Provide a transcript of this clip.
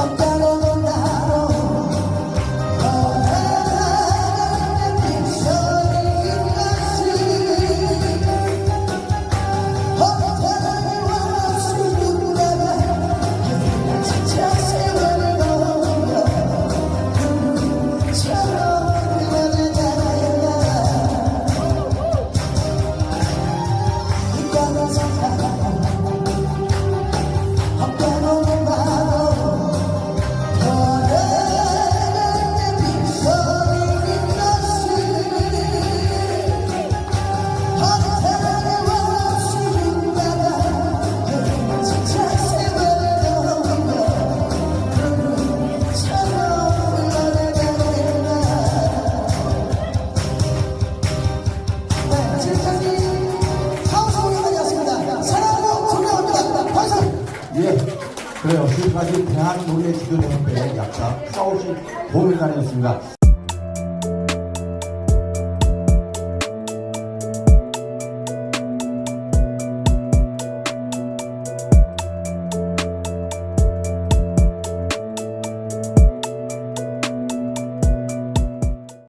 I'm 지금까지 대한노래지도연합회 약사 카오신 고민단이었습니다.